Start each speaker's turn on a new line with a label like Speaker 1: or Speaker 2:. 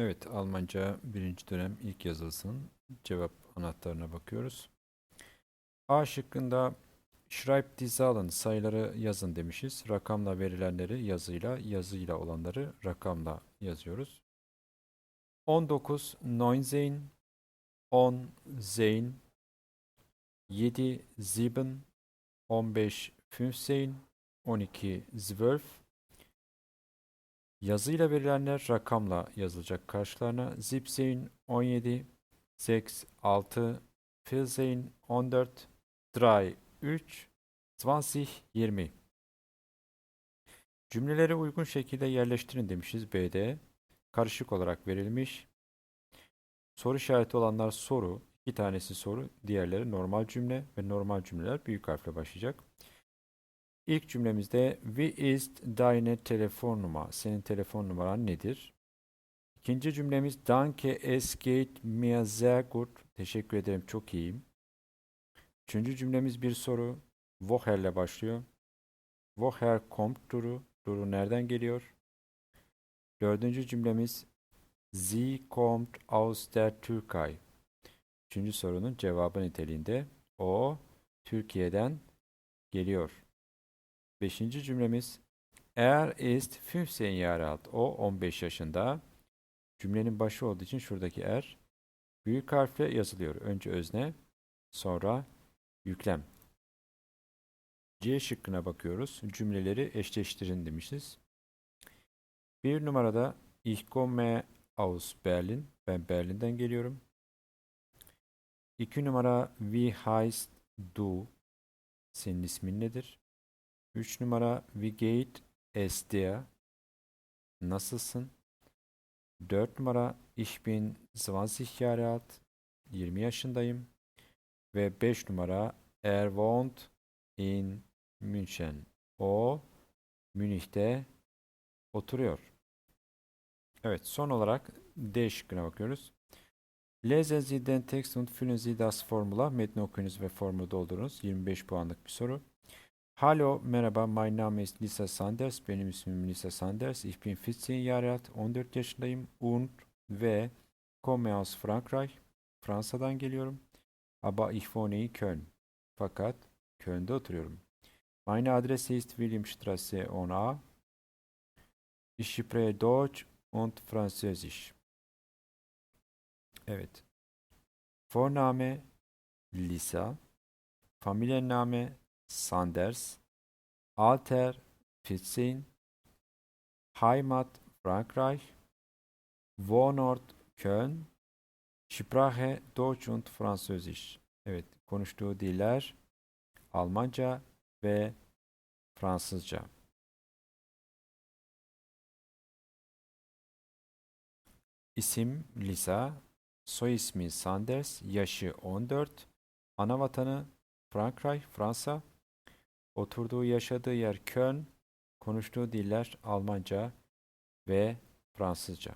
Speaker 1: Evet, Almanca birinci dönem ilk yazılısının cevap anahtarına bakıyoruz. A şıkkında Schreib die Zahlen, sayıları yazın demişiz. Rakamla verilenleri yazıyla, yazıyla olanları rakamla yazıyoruz. 19, 19, 10, Zeyn, 7, 7, 15, 15, 12, 12, Yazıyla verilenler rakamla yazılacak karşılarına. Zipsein 17, Sex 6, Filsein 14, Dry 3, 20, 20. Cümleleri uygun şekilde yerleştirin demişiz B'de. Karışık olarak verilmiş. Soru işareti olanlar soru, iki tanesi soru, diğerleri normal cümle ve normal cümleler büyük harfle başlayacak. İlk cümlemizde Wie ist deine Telefonnummer? Senin telefon numaran nedir? İkinci cümlemiz Danke, es geht mir sehr gut. Teşekkür ederim, çok iyiyim. Üçüncü cümlemiz bir soru. Woher ile başlıyor. Woher kommt Duru? Duru nereden geliyor? Dördüncü cümlemiz Sie kommt aus der Türkei. Üçüncü sorunun cevabı niteliğinde. O Türkiye'den geliyor. Beşinci cümlemiz Er ist 15 Jahre alt. O 15 yaşında. Cümlenin başı olduğu için şuradaki er büyük harfle yazılıyor. Önce özne, sonra yüklem. C şıkkına bakıyoruz. Cümleleri eşleştirin demişiz. Bir numarada Ich komme aus Berlin. Ben Berlin'den geliyorum. İki numara Wie heißt du? Senin ismin nedir? 3 numara Wie geht es dir? Nasılsın? 4 numara Ich bin 20 Jahre alt. 20 yaşındayım. Ve 5 numara Er wohnt in München. O Münih'te oturuyor. Evet son olarak D şıkkına bakıyoruz. Lesen Sie den Text und füllen Sie das Formula. Metni okuyunuz ve formulu doldurunuz. 25 puanlık bir soru. Hallo, merhaba, mein Name ist Lisa Sanders, benim ismim Lisa Sanders, ich bin 14 Jahre alt, 14 yaşındayım und ve komme aus Frankreich, Fransa'dan geliyorum. Aber ich wohne in Köln, fakat Köln'de oturuyorum. Meine Adresse ist Williamstraße 10a. Ich spreche Deutsch und Französisch. Evet. Vorname Lisa, Familienname Sanders, Alter 14, Heimat Frankreich, Wohnort Köln, Sprache Deutsch und Französisch. Evet, konuştuğu diller Almanca ve Fransızca. İsim Lisa, soy ismi Sanders, yaşı 14, ana vatanı Frankreich, Fransa, Oturduğu, yaşadığı yer Köln, konuştuğu diller Almanca ve Fransızca.